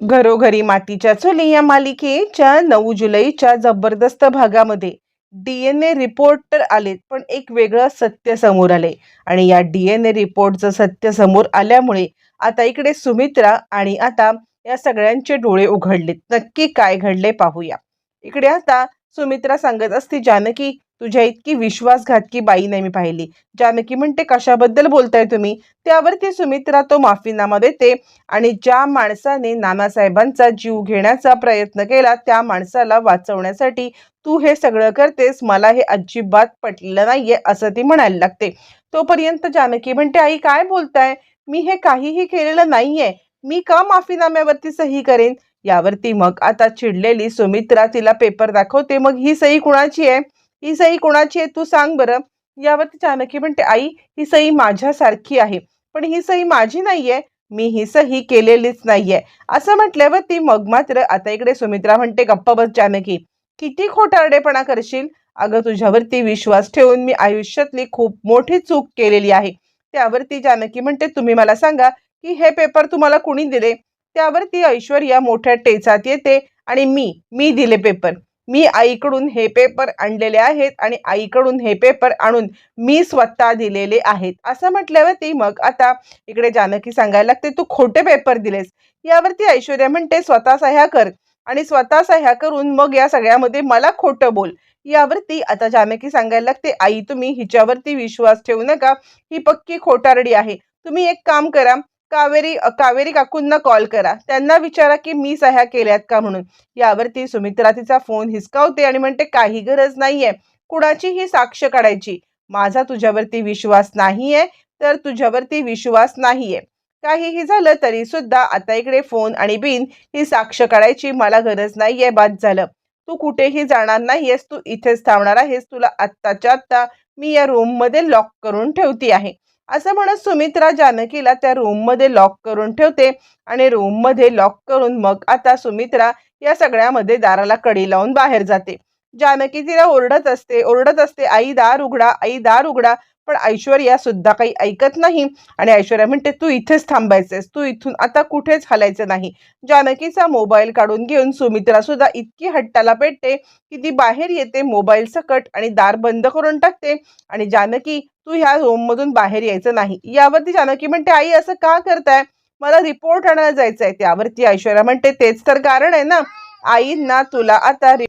घरोघरी मातीच्या चुली या मालिकेच्या नऊ जुलैच्या जबरदस्त भागामध्ये डी एन ए रिपोर्ट तर आलेत पण एक वेगळं सत्य समोर आले आणि या डी एन ए रिपोर्टचं सत्य समोर आल्यामुळे आता इकडे सुमित्रा आणि आता या सगळ्यांचे डोळे उघडलेत. नक्की काय घडले पाहूया. इकडे आता सुमित्रा सांगत असते जानकी तुझ्या इतकी विश्वासघातकी बाई नाही मी पाहिली. जानकी म्हणते कशाबद्दल बोलताय तुम्ही? त्यावरती सुमित्रा तो माफीनामा देते आणि ज्या माणसाने नानासाहेबांचा जीव घेण्याचा प्रयत्न केला त्या माणसाला वाचवण्यासाठी तू हे सगळं करतेस मला हे अजिबात पटलेलं नाहीये असं ती म्हणायला लागते. तोपर्यंत जानकी म्हणते आई काय बोलताय? मी हे काहीही केलेलं नाहीये. मी का माफीनाम्यावरती सही करेन? यावरती मग आता चिडलेली सुमित्रा तिला पेपर दाखवते मग ही सही कुणाची आहे? ही सही कोणाची आहे? तू सांग बरं. यावरती जानकी म्हणते आई ही सही माझ्यासारखी आहे. पण ही सही माझी नाहीये. मी ही सही केलेलीच नाहीये. असं म्हटल्यावर ती मग मात्र आता इकडे सुमित्रा म्हणते गप्प बस जानकी किती खोटारडेपणा करशील? अगं तुझ्यावरती विश्वास ठेवून मी आयुष्यातली खूप मोठी चूक केलेली आहे. त्यावरती जानकी म्हणते तुम्ही मला सांगा की हे पेपर तुम्हाला कुणी दिले? त्यावरती ऐश्वर्या मोठ्या टेचात येते आणि मी मी दिले पेपर. मी आईकडून हे पेपर आणलेले आहेत आणि आईकडून हे पेपर आणून मी स्वतः दिलेले आहेत. असं म्हटल्यावरती मग आता इकडे जानकी सांगायला लागते तू खोटे पेपर दिलेस. यावरती ऐश्वर्या म्हणते स्वतः सह्या कर. आणि स्वतः सह्या करून मग या सगळ्यामध्ये मला खोटं बोल. यावरती आता जानकी सांगायला लागते आई तुम्ही हिच्यावरती विश्वास ठेवू नका. ही पक्की खोटारडी आहे. तुम्ही एक काम करा कावेरी कावेरी काकूंना कॉल करा. त्यांना विचारा की मी सह्या केल्यात का म्हणून. यावरती सुमित्रा तिचा फोन हिसकावते आणि म्हणते काही गरज नाहीये. कुणाचीही साक्ष काढायची. माझा तुझ्यावरती विश्वास नाहीये तर तुझ्यावरती विश्वास नाहीये. काहीही झालं तरी सुद्धा आता इकडे फोन आणि बिन ही साक्ष काढायची मला गरज नाहीये बाद झालं. तू कुठेही जाणार नाहीयेस तू इथेच थांबणार आहेस तुला आत्ताच्या आत्ता मी या रूममध्ये लॉक करून ठेवती आहे. असं म्हणत सुमित्रा जानकीला त्या रूममध्ये लॉक करून ठेवते आणि रूममध्ये लॉक करून मग आता सुमित्रा या सगळ्यामध्ये दाराला कडी लावून बाहेर जाते. जानकी तिला ओरडत असते ओरडत असते आई दार उघडा आई दार उघडा. पण ऐश्वर्या सुद्धा काही ऐकत नाही. आणि ऐश्वर्या म्हणते तू इथेच थांबायचंस तू इथून आता कुठेच हलायचं नाही. जानकीचा मोबाईल काढून घेऊन सुमित्रा सुद्धा इतकी हट्टाला पेटते की ती बाहेर येते मोबाईल सकट आणि दार बंद करून टाकते. आणि जानकी तू ह्या रूममधून बाहेर यायचं नाही. यावरती जानकी म्हणते आई असं का करताय? मला रिपोर्ट आणायला जायचं आहे त्यावरती ऐश्वर्या म्हणते तेच तर कारण आहे ना. आईंना तुला आता रि-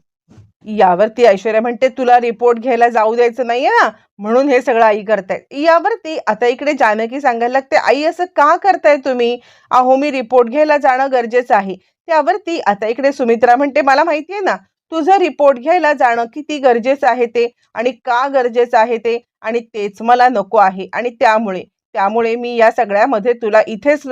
यावरती ऐश्वर्या म्हणते तुला रिपोर्ट घ्यायला जाऊ द्यायचं नाहीये ना. म्हणून हे सगळं आई करतायत. यावरती आता इकडे जानकी सांगायला लागते आई असं का करताय तुम्ही? अहो मी रिपोर्ट घ्यायला जाणं गरजेचं आहे. त्यावरती आता इकडे सुमित्रा म्हणते मला माहिती आहे ना तुझं रिपोर्ट घ्यायला जाणं किती गरजेचं आहे ते आणि का गरजेचं आहे ते आणि तेच मला नको आहे आणि त्यामुळे त्यामुळे मी या सगळ्यामध्ये तुला इथेच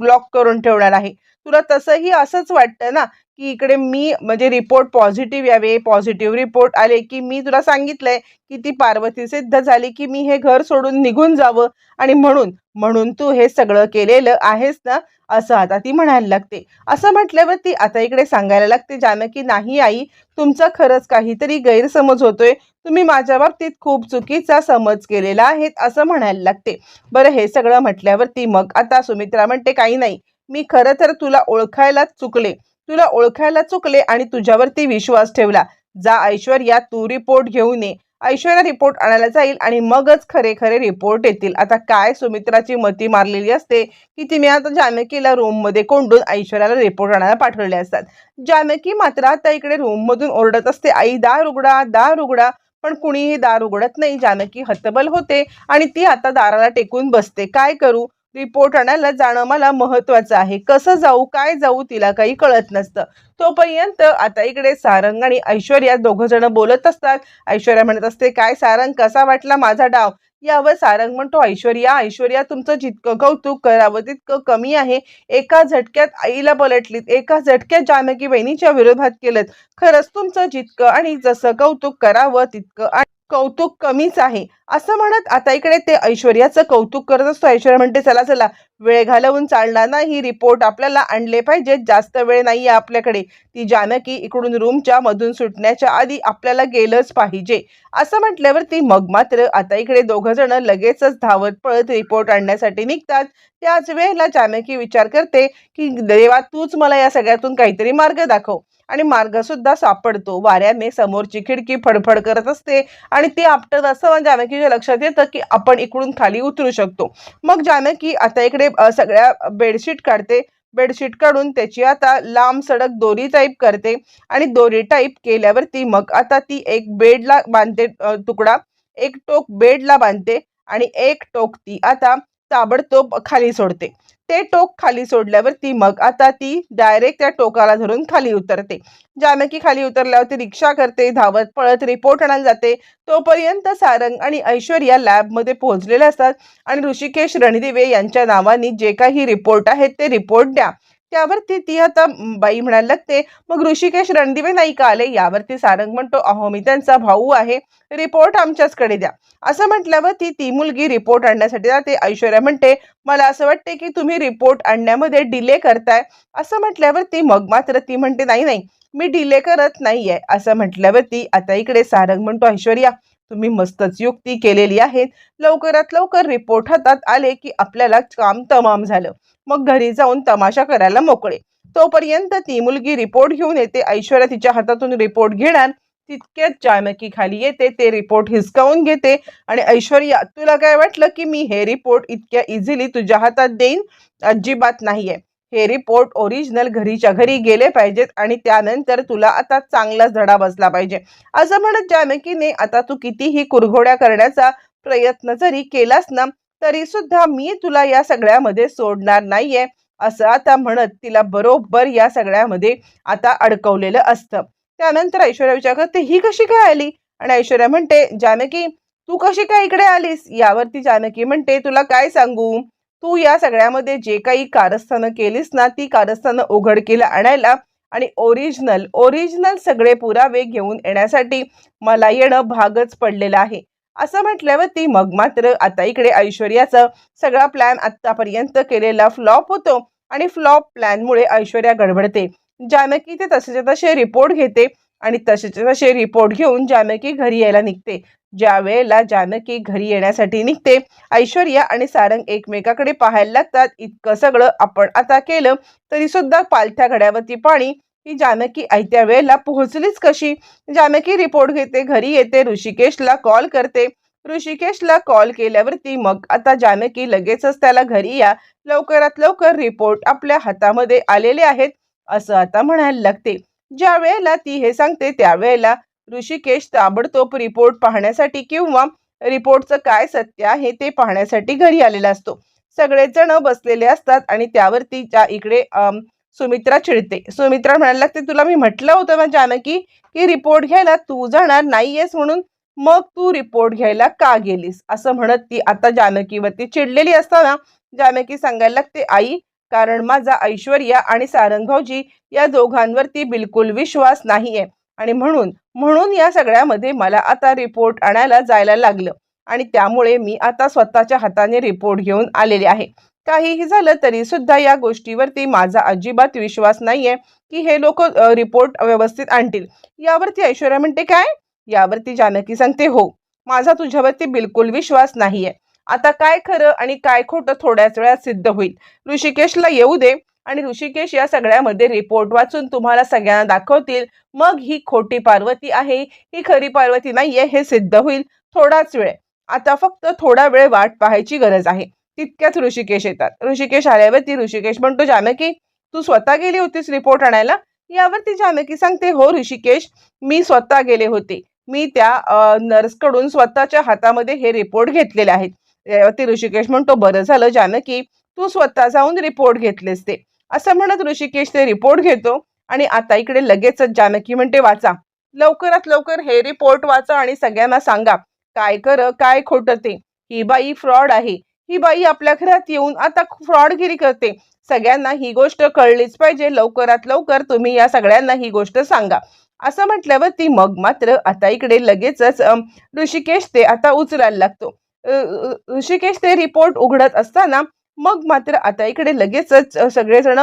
लॉक करून ठेवणार आहे. तुला तसंही असंच वाटतं ना की इकडे मी म्हणजे रिपोर्ट पॉझिटिव्ह यावे पॉझिटिव्ह रिपोर्ट आले की मी तुला सांगितलंय की ती पार्वती सिद्ध झाली की मी हे घर सोडून निघून जावं आणि म्हणून म्हणून तू हे सगळं केलेलं आहेस ना असं आता ती म्हणायला लागते. असं म्हटल्यावर ती आता इकडे सांगायला लागते जानकी नाही आई तुमचा खरंच काहीतरी गैरसमज होतोय. तुम्ही माझ्या बाबतीत खूप चुकीचा समज केलेला आहे असं म्हणायला लागते. बरं हे सगळं म्हटल्यावरती मग आता सुमित्रा म्हणते काही नाही. मी खरं तर तुला ओळखायलाच चुकले. तुला ओळखायला चुकले आणि तुझ्यावरती विश्वास ठेवला. जा ऐश्वर्या तू रिपोर्ट घेऊन ये ऐश्वर्या रिपोर्ट आणायला जाईल आणि मगच खरे खरे रिपोर्ट येतील. आता काय सुमित्राची मती मारलेली असते की तिने आता जानकीला रूममध्ये कोंडून ऐश्वर्याला रिपोर्ट आणायला पाठवले असतात. जानकी मात्र आता इकडे रूममधून ओरडत असते आई दार उघडा दार उघडा. पण कुणीही दार उघडत नाही. जानकी हतबल होते आणि ती आता दाराला टेकून बसते. काय करू? रिपोर्ट आणायला जाणं मला महत्वाचं आहे. कसं जाऊ काय जाऊ तिला काही कळत नसतं. तोपर्यंत आता इकडे सारंग आणि ऐश्वर्या दोघं जण बोलत असतात. ऐश्वर्या म्हणत असते काय सारंग कसा वाटला माझा डाव? यावर सारंग म्हणतो ऐश्वर्या ऐश्वर्या तुमचं जितकं कौतुक करावं तितकं कमी आहे. एका झटक्यात आईला पलटलीत. एका झटक्यात जानकी बहिणीच्या विरोधात केलं खरंच तुमचं जितकं आणि जसं कौतुक करावं तितकं कौतुक कमीच आहे. असं म्हणत आता इकडे ते ऐश्वर्याचं कौतुक करत असतो. ऐश्वर्या म्हणते चला चला वेळ घालवून चालणार नाही रिपोर्ट आपल्याला आणले पाहिजेत. जास्त वेळ नाही आहे आपल्याकडे. ती जानकी इकडून रूमच्या मधून सुटण्याच्या आधी आपल्याला गेलंच पाहिजे. असं म्हटल्यावरती मग मात्र आता इकडे दोघं जण लगेचच धावत पळत रिपोर्ट आणण्यासाठी निघतात. त्याच वेळेला जानकी विचार करते की देवा तूच मला या सगळ्यातून काहीतरी मार्ग दाखव. आणि मार्ग सुद्धा सापडतो. वाऱ्याने समोरची खिडकी फडफड करत असते आणि ती आपटत असं जानकीच्या लक्षात येतं की आपण इकडून खाली उतरू शकतो. मग जानकी आता इकडे सगळ्या बेडशीट काढते. बेडशीट काढून त्याची आता लांब सडक दोरी टाईप करते आणि दोरी टाईप केल्यावरती मग आता ती एक बेडला बांधते तुकडा. एक टोक बेडला बांधते आणि एक टोक ती आता ताबडतोब खाली सोडते. ते टोक खाली सोडल्यावर ती मग आता ती डायरेक्ट त्या टोकाला धरून खाली उतरते. जानकी खाली उतरल्यावर ती रिक्षा करते धावत पळत रिपोर्ट आणायला जाते. तोपर्यंत सारंग आणि ऐश्वर्या लॅबमध्ये पोहोचलेले असतात. आणि ऋषिकेश रणदिवे यांच्या नावाने जे काही रिपोर्ट आहेत ते रिपोर्ट द्या. त्यावरती ती आता बाई म्हणायला लागते मग ऋषिकेश रणदिवे नाही का आले? यावरती सारंग म्हणतो अहो मी त्यांचा भाऊ आहे. रिपोर्ट आमच्याचकडे द्या. असं म्हटल्यावर ती ती मुलगी रिपोर्ट आणण्यासाठी जाते. ऐश्वर्या म्हणते मला असं वाटते की तुम्ही रिपोर्ट आणण्यामध्ये डिले करताय. असं म्हटल्यावर ती मग मात्र ती म्हणते नाही नाही मी डिले करत नाहीये. असं म्हटल्यावरती आता इकडे सारंग म्हणतो ऐश्वर्या तुम्ही मस्तच युक्ती केलेली आहेत. लवकरात लवकर रिपोर्ट हातात आले की आपल्याला काम तमाम झालं. मग घरी जाऊन तमाशा करायला मोकळे. तोपर्यंत ती मुलगी रिपोर्ट घेऊन येते. ऐश्वर्या तिच्या हातातून रिपोर्ट घेणार. तितक्यात जानकी खाली येते. ते रिपोर्ट हिसकावून घेते. आणि ऐश्वर्या तुला काय वाटलं की मी हे रिपोर्ट इतक्या इझिली तुझ्या हातात देईन? अजिबात नाहीये. हे रिपोर्ट ओरिजिनल घरीच्या घरी गेले पाहिजेत आणि त्यानंतर तुला आता चांगलाच धडा बसला पाहिजे. असं म्हणत जानकीने आता तू कितीही कुरघोड्या करण्याचा प्रयत्न जरी केलास ना तरी सुद्धा मी तुला या सगळ्यामध्ये सोडणार नाहीये. असं आता म्हणत तिला बरोबर या सगळ्यामध्ये आता अडकवलेलं असतं. त्यानंतर ऐश्वर्या विचार करते ही कशी काय आली? आणि ऐश्वर्या म्हणते जानकी तू कशी काय इकडे आलीस? यावरती जानकी म्हणते तुला काय सांगू? तू या सगळ्यामध्ये जे काही कारस्थानं केलीस ना ती कारस्थानं उघडकीला आणायला आणि ओरिजिनल ओरिजिनल सगळे पुरावे घेऊन येण्यासाठी मला येणं भागच पडलेलं आहे. असं म्हटल्यावर ती मग मात्र आता इकडे ऐश्वर्याचा सगळा प्लॅन आत्तापर्यंत केलेला फ्लॉप होतो आणि फ्लॉप प्लॅनमुळे ऐश्वर्या गडबडते. जानकी ते तसेच्या तसे रिपोर्ट घेते आणि तसेच्या तसे रिपोर्ट घेऊन जानकी घरी यायला निघते. ज्या वेळेला जानकी घरी येण्यासाठी निघते ऐश्वर्या आणि सारंग एकमेकाकडे पाहायला लागतात. इतकं सगळं आपण आता केलं तरी सुद्धा पालथ्या घड्यावरती पाणी ही जानकी आयत्या वेळेला पोहोचलीच कशी? जानकी रिपोर्ट घेते घरी येते ऋषिकेशला कॉल करते. ऋषिकेशला कॉल केल्यावरती मग आता जानकी लगेचच त्याला घरी या. लवकरात लवकर रिपोर्ट आपल्या हातामध्ये आलेले आहेत असं आता म्हणायला लागते. ज्या वेळेला ती हे सांगते त्यावेळेला ऋषिकेश ताबडतोब रिपोर्ट पाहण्यासाठी किंवा रिपोर्टचं काय सत्य आहे ते पाहण्यासाठी घरी आलेला असतो. सगळेच जण बसलेले असतात आणि त्यावरती ज्या इकडे सुमित्रा चिडते. सुमित्रा म्हणायला लागते तुला मी म्हटलं होतं ना जानकी की रिपोर्ट घ्यायला तू जाणार नाहीयेस म्हणून. मग तू रिपोर्ट घ्यायला का गेलीस? असं म्हणत ती आता जानकीवरती चिडलेली असताना जानकी सांगायला लागते आई कारण माझा ऐश्वर्या आणि सारंग भाऊजी या दोघांवरती बिलकुल विश्वास नाहीये. आणि म्हणून म्हणून या सगळ्यामध्ये मला आता रिपोर्ट आणायला जायला लागलं. आणि त्यामुळे मी आता स्वतःच्या हाताने रिपोर्ट घेऊन आलेले आहे. काहीही झालं तरी सुद्धा या गोष्टीवरती माझा अजिबात विश्वास नाहीये की हे लोक रिपोर्ट व्यवस्थित आणतील. यावरती ऐश्वर्या म्हणते काय? यावरती जानकी सांगते हो माझा तुझ्यावरती बिलकुल विश्वास नाहीये. आता काय खरं आणि काय खोटं थोड्याच वेळात सिद्ध होईल. ऋषिकेशला येऊ दे आणि ऋषिकेश या सगळ्यामध्ये रिपोर्ट वाचून तुम्हाला सगळ्यांना दाखवतील. मग ही खोटी पार्वती आहे ही खरी पार्वती नाहीये हे सिद्ध होईल थोडाच वेळ. आता फक्त थोडा वेळ वाट पाहायची गरज आहे. तितक्यात ऋषिकेश येतात. ऋषिकेश आल्यावर ती ऋषिकेश म्हणतो जानकी तू स्वतः गेली होतीस रिपोर्ट आणायला? यावरती जानकी सांगते हो ऋषिकेश मी स्वतः गेले होते. मी त्या नर्सकडून स्वतःच्या हातामध्ये हे रिपोर्ट घेतलेले आहेत. यावरती ऋषिकेश म्हणतो बरं झालं जानकी तू स्वतः जाऊन रिपोर्ट घेतलेस ते. असं म्हणत ऋषिकेश ते रिपोर्ट घेतो आणि आता इकडे लगेचच जानकी म्हणते वाचा. लवकरात लवकर हे रिपोर्ट वाचा आणि सगळ्यांना सांगा. काय कर काय खोटं ते. ही बाई फ्रॉड आहे. ही बाई आपल्या घरात येऊन आता फ्रॉडगिरी करते. सगळ्यांना ही गोष्ट कळलीच पाहिजे. लवकरात लवकर तुम्ही या सगळ्यांना ही गोष्ट सांगा. असं म्हटल्यावर ती मग मात्र आता इकडे लगेचच ऋषिकेश ते आता उचलायला लागतो. ऋषिकेश ते रिपोर्ट उघडत असताना मग मात्र आता इकडे लगेचच सगळेजण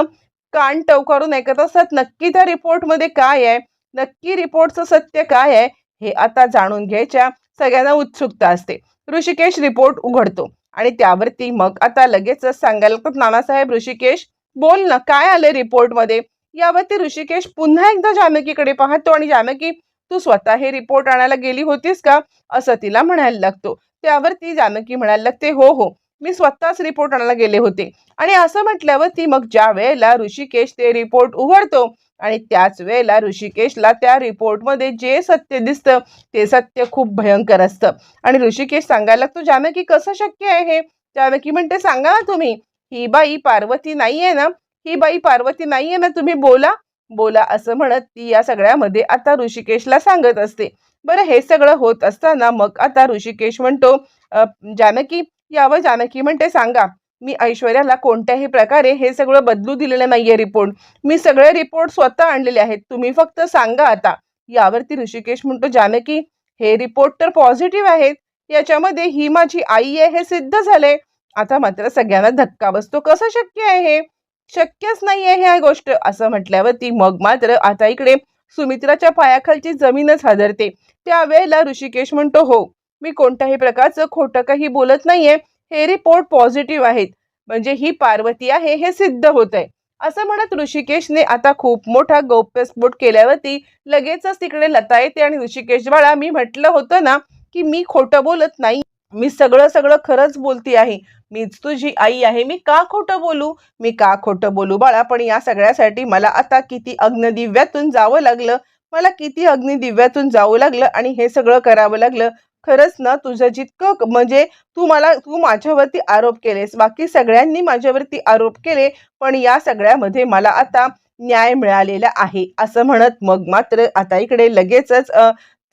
कान टवकारून ऐकत असतात नक्की त्या रिपोर्टमध्ये काय आहे? नक्की रिपोर्टचं सत्य काय आहे? हे आता जाणून घ्यायच्या सगळ्यांना उत्सुकता असते. ऋषिकेश रिपोर्ट उघडतो. आणि त्यावरती मग आता लगेचच सांगायला लागतात नानासाहेब ऋषिकेश बोल ना काय आलं रिपोर्टमध्ये यावरती ऋषिकेश पुन्हा एकदा जानकीकडे पाहतो आणि जानकी तू स्वतः हे रिपोर्ट आणायला गेली होतीस का? असं तिला म्हणायला लागतो. त्यावर ती जानकी म्हणायला लागते हो हो मी स्वतःच रिपोर्ट आणायला गेले होते. आणि असं म्हटल्यावर ती मग ज्या वेळेला ऋषिकेश ते रिपोर्ट उघडतो आणि त्याच वेळेला ऋषिकेशला त्या रिपोर्टमध्ये जे सत्य दिसतं ते सत्य खूप भयंकर असतं. आणि ऋषिकेश सांगायला लागतो जानकी कसं शक्य आहे हे? जानकी म्हणते सांगा ना तुम्ही. ही बाई पार्वती नाही आहे ना? ही बाई पार्वती नाही आहे ना? तुम्ही बोला. बोला असं म्हणत ती या सगळ्यामध्ये आता ऋषिकेशला सांगत असते. बरं हे सगळं होत असताना मग आता ऋषिकेश म्हणतो जानकी यावं जानकी म्हणते सांगा. मी ऐश्वर्याला कोणत्याही प्रकारे हे सगळं बदलू दिलेलं नाहीये रिपोर्ट मी सगळे रिपोर्ट स्वतः आणलेले आहेत. तुम्ही फक्त सांगा आता. यावरती ऋषिकेश म्हणतो जानकी हे रिपोर्ट तर पॉझिटिव्ह आहेत. याच्यामध्ये ही माझी आई आहे हे सिद्ध झाले आता मात्र सगळ्यांना धक्का बसतो कसं शक्य आहे हे? शक्यच नाही आहे ह्या गोष्ट. असं म्हटल्यावरती मग मात्र आता इकडे सुमित्राच्या पायाखालची जमीनच हादरते. त्यावेळेला ऋषिकेश म्हणतो हो मी कोणत्याही प्रकारचं खोटं काही बोलत नाहीये. हे रिपोर्ट पॉझिटिव्ह आहेत. म्हणजे ही पार्वती आहे हे सिद्ध होत आहे असं म्हणत ऋषिकेशने आता खूप मोठा गौप्यस्फोट केल्यावरती लगेचच तिकडे लता येते आणि ऋषिकेश बाळा मी म्हटलं होतं ना की मी खोटं बोलत नाही. मी सगळं सगळं खरंच बोलती आहे. मीच तुझी आई आहे. मी का खोटं बोलू? मी का खोटं बोलू? बाळा पण या सगळ्यासाठी मला आता किती अग्नदिव्यातून जावं लागलं. मला किती अग्निदिव्यातून जावं लागलं आणि हे सगळं करावं लागलं. खरंच ना तुझं जितकं म्हणजे तू मला तू माझ्यावरती आरोप केलेस बाकी सगळ्यांनी माझ्यावरती आरोप केले पण या सगळ्यामध्ये मला आता न्याय मिळालेला आहे असं म्हणत मग मात्र आता इकडे लगेचच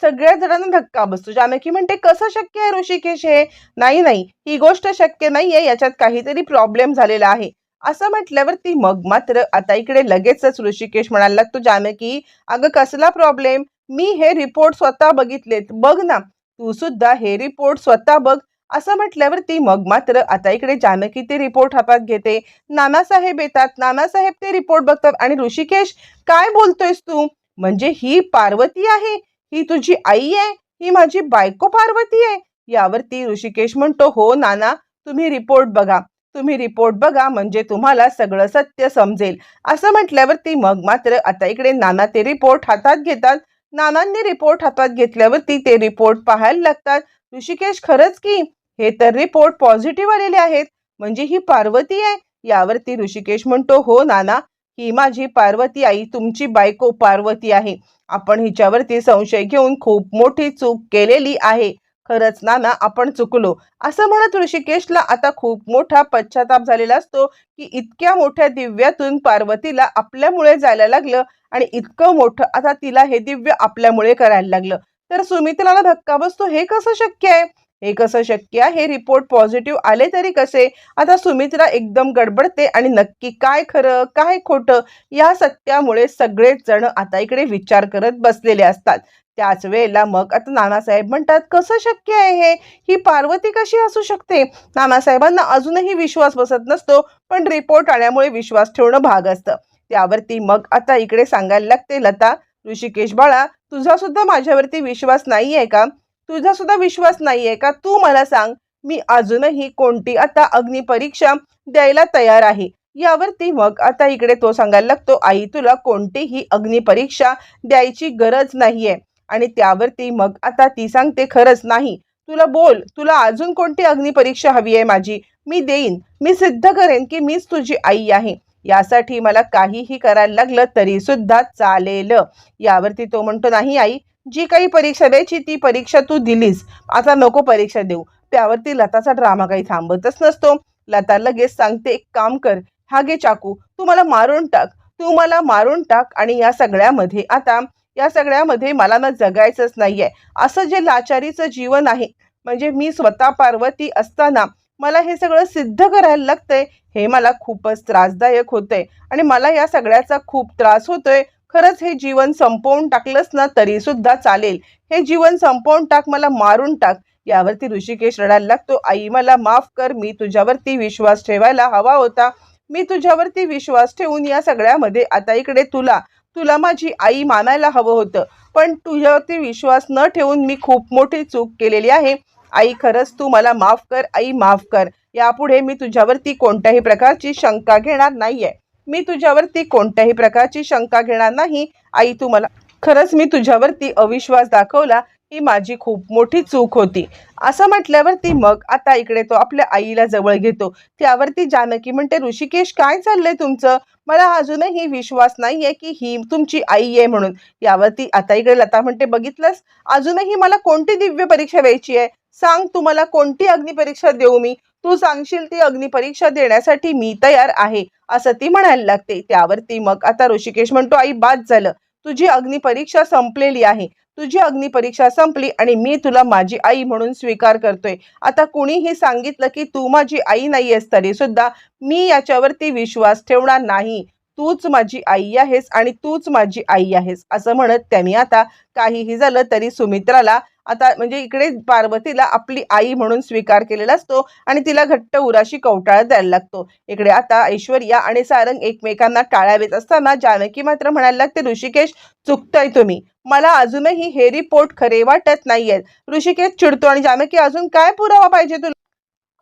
सगळ्या जणांना धक्का बसतो. जानकी म्हणते कसं शक्य आहे ऋषिकेश हे? नाही नाही ही गोष्ट शक्य नाहीये याच्यात काहीतरी प्रॉब्लेम झालेला आहे. असं म्हटल्यावर ती मग मात्र आता इकडे लगेचच ऋषिकेश म्हणायला लागतो जानकी अगं कसला प्रॉब्लेम मी हे रिपोर्ट स्वतः बघितलेत बघ ना तू सुद्धा हे रिपोर्ट स्वतः बघ. असं म्हटल्यावर ती मग मात्र आता इकडे जानकी ते रिपोर्ट हातात घेते. नानासाहेब येतात. नानासाहेब ते रिपोर्ट बघतात. आणि ऋषिकेश काय बोलतोयस तू? म्हणजे ही पार्वती आहे. ही तुझी आई आहे. ही माझी बायको पार्वती आहे. यावरती ऋषिकेश म्हणतो हो नाना तुम्ही रिपोर्ट बघा. तुम्ही रिपोर्ट बघा म्हणजे तुम्हाला सगळं सत्य समजेल. असं म्हटल्यावर ती मग मात्र आता इकडे नाना ते रिपोर्ट हातात घेतात. नानांनी रिपोर्ट हातात घेतल्यावरती ते रिपोर्ट पाहायला लागतात. ऋषिकेश खरंच की? हे तर रिपोर्ट पॉझिटिव्ह आलेले आहेत. म्हणजे ही पार्वती आहे? यावरती ऋषिकेश म्हणतो हो नाना ही माझी पार्वती आई तुमची बायको पार्वती आहे. आपण हिच्यावरती संशय घेऊन खूप मोठी चूक केलेली आहे. खरंच नाना आपण चुकलो. असं म्हणत ऋषिकेशला आता खूप मोठा पश्चाताप झालेला असतो की इतक्या मोठ्या दिव्यातून पार्वतीला आपल्यामुळे जायला लागलं आणि इतकं मोठं आता तिला हे दिव्य आपल्यामुळे करायला लागलं. तर सुमित्राला धक्का बसतो हे कसं शक्य आहे? हे कसं शक्य आहे? हे रिपोर्ट पॉझिटिव्ह आले तरी कसे? आता सुमित्रा एकदम गडबडते आणि नक्की काय खरं काय खोटं? या सत्यामुळे सगळेच जण आता इकडे विचार करत बसलेले असतात. त्याच वेळेला मग आता नानासाहेब म्हणतात कसं शक्य आहे हे? ही पार्वती कशी असू शकते? नानासाहेबांना अजूनही विश्वास बसत नसतो पण रिपोर्ट आल्यामुळे विश्वास ठेवणं भाग असतं. त्यावरती मग आता इकडे सांगायला लागते लता ऋषिकेश बाळा तुझा सुद्धा माझ्यावरती विश्वास नाही आहे का? तुझा सुद्धा विश्वास नाही आहे का? तू मला सांग मी अजूनही कोणती आता अग्निपरीक्षा द्यायला तयार आहे? यावरती मग आता इकडे तो सांगायला लागतो आई तुला कोणतीही अग्निपरीक्षा द्यायची गरज नाहीये. आणि त्यावरती मग आता ती सांगते खरंच नाही. तुला बोल. तुला अजून कोणती अग्निपरीक्षा हवी आहे माझी? मी देईन. मी सिद्ध करेन की मीच तुझी आई आहे. यासाठी मला काहीही करायला लागलं तरी सुद्धा चालेल. यावरती तो म्हणतो नाही आई. जी काही परीक्षा द्यायची ती परीक्षा तू दिलीस. आता नको परीक्षा देऊ. त्यावरती लताचा ड्रामा काही थांबतच नसतो. लता लगेच सांगते एक काम कर. हा घे चाकू. तू मला मारून टाक. तू मला मारून टाक आणि या सगळ्यामध्ये आता या सगळ्यामध्ये मला ना जगायचंच नाहीये. असं जे लाचारीचं जीवन आहे म्हणजे मी स्वतः पार्वती असताना मला हे सगळं सिद्ध करायला लागतंय हे मला खूपच त्रासदायक होतंय. आणि मला या सगळ्याचा खूप त्रास होतोय. खरंच हे जीवन संपवून टाकलंच ना तरी सुद्धा चालेल. हे जीवन संपवून टाक मला मारून टाक. यावरती ऋषिकेश रडायला लागतो आई मला माफ कर. मी तुझ्यावरती विश्वास ठेवायला हवा होता. मी तुझ्यावरती विश्वास ठेवून या सगळ्यामध्ये आता इकडे तुला तुला माझी आई मानायला हवं होतं. पण तुझ्यावरती विश्वास न ठेवून मी खूप मोठी चूक केलेली आहे. आई खरंच तू मला माफ कर. आई माफ कर. यापुढे मी तुझ्यावरती कोणत्याही प्रकारची शंका घेणार नाहीये. मी तुझ्यावरती कोणत्याही प्रकारची शंका घेणार नाही. आई तू मला खरंच मी तुझ्यावरती अविश्वास दाखवला. ही माझी खूप मोठी चूक होती. असं म्हटल्यावरती मग आता इकडे तो आपल्या आईला जवळ घेतो. त्यावरती जानकी म्हणते ऋषिकेश काय चाललंय तुमचं? मला अजूनही विश्वास नाहीये की ही तुमची आई आहे म्हणून. यावरती आता इकडे लता म्हणते बघितलंस? अजूनही मला कोणती दिव्य परीक्षा द्यायची आहे? सांग तू मला कोणती अग्निपरीक्षा देऊ मी? तू सांगशील ती अग्निपरीक्षा देण्यासाठी मी तयार आहे. असं ती म्हणायला लागते. त्यावरती मग आता ऋषिकेश म्हणतो आई बाद झालं. तुझी अग्निपरीक्षा संपलेली आहे. तुझी अग्निपरीक्षा संपली आणि मी तुला माझी आई म्हणून स्वीकार करतोय. आता कुणीही सांगितलं की तू माझी आई नाहीयेस तरी सुद्धा मी याच्यावरती विश्वास ठेवणार नाही. तूच माझी आई आहेस आणि तूच माझी आई आहेस असं म्हणत त्यांनी आता काहीही झालं तरी सुमित्राला आता म्हणजे इकडे पार्वतीला आपली आई म्हणून स्वीकार केलेला असतो आणि तिला घट्ट उराशी कवटाळा द्यायला लागतो. इकडे आता ऐश्वर्या आणि सारंग एकमेकांना टाळावेत असताना जानकी मात्र म्हणायला लागते ऋषिकेश चुकतोय तुम्ही. मला अजूनही हे रिपोर्ट खरे वाटत नाहीयेत. ऋषिकेश चिडतो आणि जानकी अजून काय पुरावा पाहिजे तुला?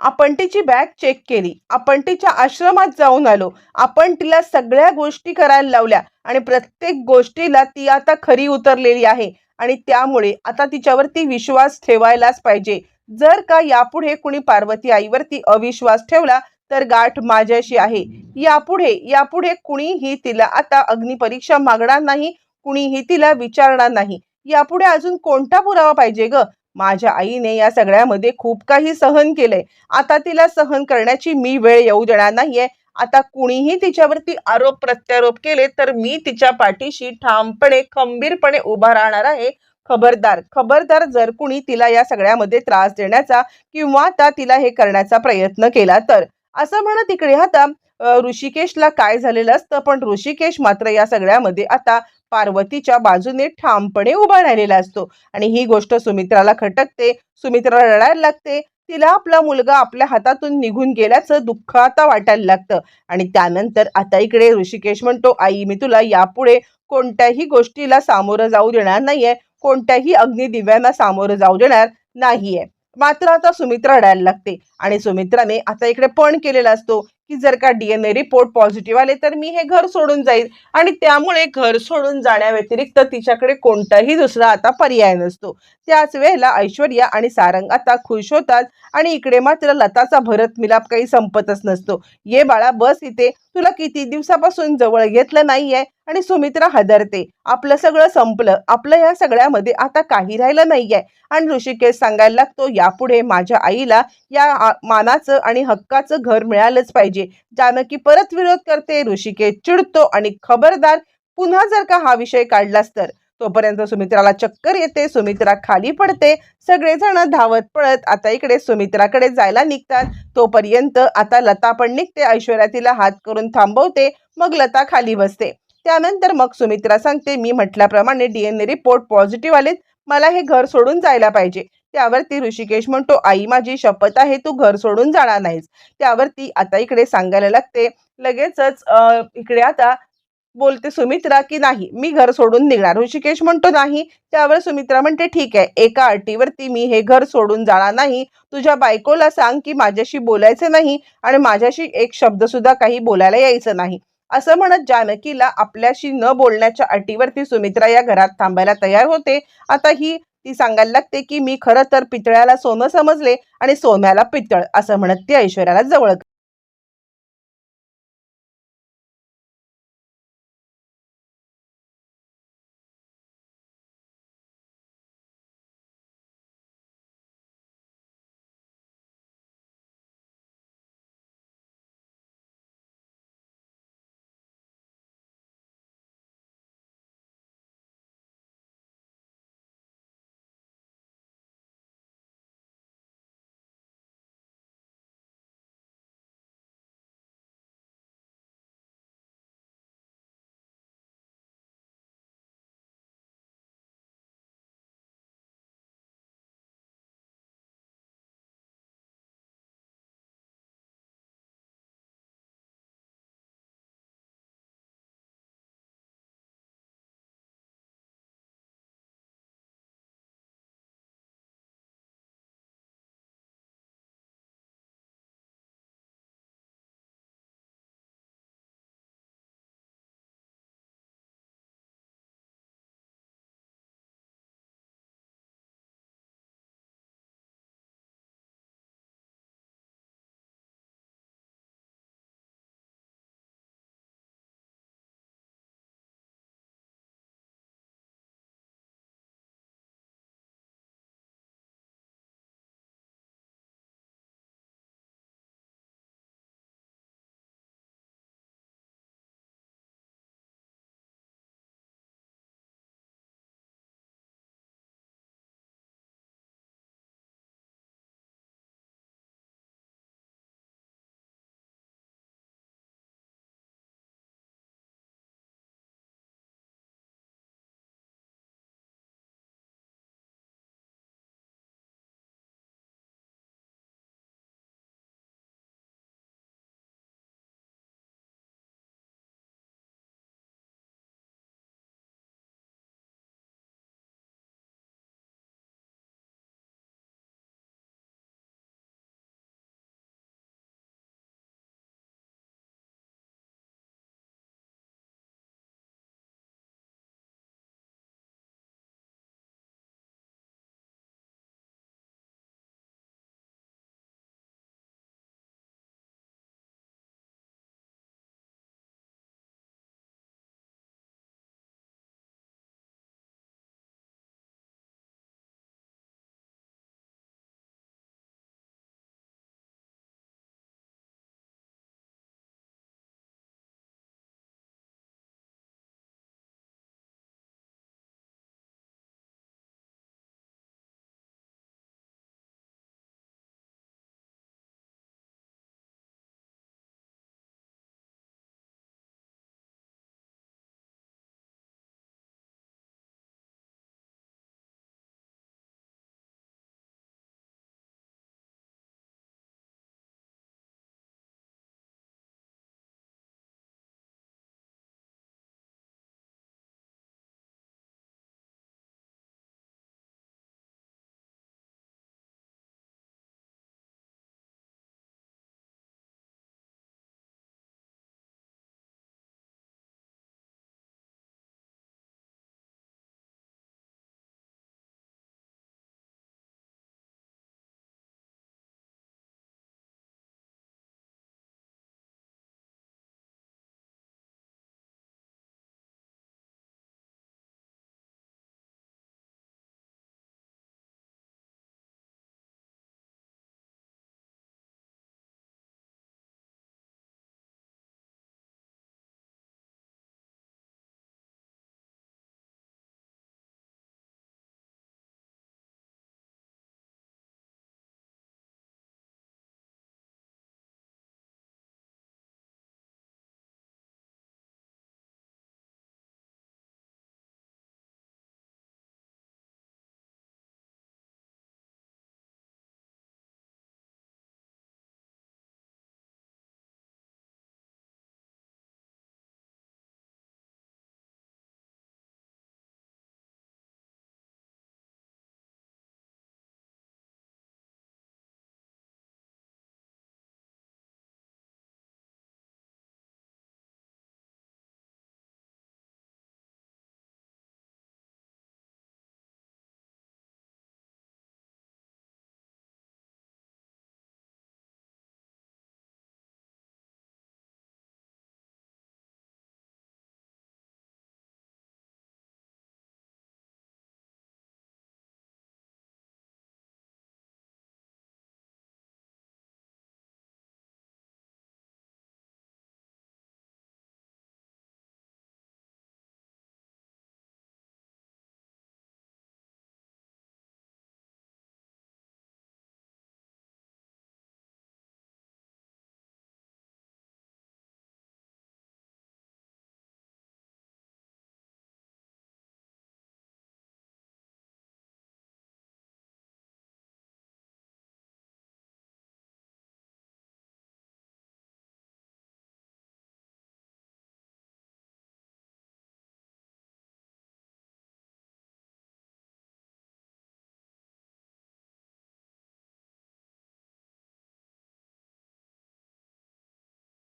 आपण तिची बॅग चेक केली. आपण तिच्या आश्रमात जाऊन आलो. आपण तिला सगळ्या गोष्टी करायला लावल्या आणि प्रत्येक गोष्टीला ती आता खरी उतरलेली आहे आणि त्यामुळे आता तिच्यावरती विश्वास ठेवायलाच पाहिजे. जर का यापुढे कुणी पार्वती आईवरती अविश्वास ठेवला तर गाठ माझ्याशी आहे. यापुढे यापुढे कुणीही तिला आता अग्निपरीक्षा मागणार नाही कुणीही तिला विचारणार नाही. यापुढे अजून कोणता पुरावा पाहिजे ग? माझ्या आईने या सगळ्यामध्ये खूप काही सहन केलंय. आता तिला सहन करण्याची मी वेळ येऊ देणार नाहीये. आता कुणीही तिच्यावरती आरोप प्रत्यारोप केले तर मी तिच्या पाठीशी ठामपणे खंबीरपणे उभा राहणार आहे. खबरदार खबरदार जर कुणी तिला या सगळ्यामध्ये त्रास देण्याचा किंवा आता तिला हे करण्याचा प्रयत्न केला तर. असं म्हणत इकडे आता ऋषिकेशला काय झालेलं असतं? पण ऋषिकेश मात्र या सगळ्यामध्ये आता पार्वतीच्या बाजूने ठामपणे उभा राहिलेला असतो. आणि ही गोष्ट सुमित्राला खटकते सुमित्रा रडायला लागते. तिला आपला मुलगा आपल्या हातातून निघून गेल्याचं दुःख आता वाटायला लागतं. आणि त्यानंतर आता इकडे ऋषिकेश म्हणतो आई मी तुला यापुढे कोणत्याही गोष्टीला सामोरं जाऊ देणार नाहीये. कोणत्याही अग्निदिव्यांना सामोरं जाऊ देणार नाहीये. मात्र आता सुमित्रा रडायला लागते. आणि सुमित्राने आता इकडे पण केलेला असतो की जर का डीएनए रिपोर्ट पॉझिटिव्ह आले तर मी हे घर सोडून जाईल. आणि त्यामुळे घर सोडून जाण्याव्यतिरिक्त तिच्याकडे कोणताही दुसरा आता पर्याय नसतो. त्याच वेळेला ऐश्वर्या आणि सारंग आता खुश होतात आणि इकडे मात्र लताचा भरत मिलाप काही संपतच नसतो. ये बाळा बस इथे. तुला किती दिवसापासून जवळ घेतलं नाहीये? आणि सुमित्रा हदरते. आपलं सगळं संपलं. आपलं या सगळ्यामध्ये आता काही राहिलं नाहीये. आणि ऋषिकेश सांगायला लागतो यापुढे माझ्या आईला या मानाचं आणि हक्काचं घर मिळालंच पाहिजे. जानकी परत विरोध करते ऋषिकेश चिडतो आणि खबरदार पुन्हा जर का हा विषय काढलास तर. तोपर्यंत सुमित्राला चक्कर येते सुमित्रा खाली पडते सगळेजण धावत पळत आता इकडे सुमित्राकडे जायला निघतात. तोपर्यंत आता लता पण निघते ऐश्वर्या तिला हात करून थांबवते मग लता खाली बसते. त्यानंतर मग सुमित्रा सांगते मी म्हटल्याप्रमाणे डीएनए रिपोर्ट पॉझिटिव्ह आलेत मला हे घर सोडून जायला पाहिजे. त्यावरती ऋषिकेश म्हणतो आई माझी शपथ आहे तू घर सोडून जाणार नाहीस. त्यावरती आता इकडे सांगायला लागते लगेचच इकडे आता बोलते सुमित्रा की नाही मी घर सोडून निघणार. ऋषिकेश म्हणतो नाही. त्यावर सुमित्रा म्हणते ठीक आहे एका अटीवरती मी हे घर सोडून जाणार नाही. तुझ्या बायकोला सांग की माझ्याशी बोलायचं नाही आणि माझ्याशी एक शब्द सुद्धा काही बोलायला यायचं नाही. असं म्हणत जानकीला आपल्याशी न बोलण्याच्या अटीवरती सुमित्रा या घरात थांबायला तयार होते. आता ही ती सांगायला लागते की मी खरं तर पितळ्याला सोनं समजले आणि सोन्याला पितळ असं म्हणत ती ऐश्वर्याला जवळ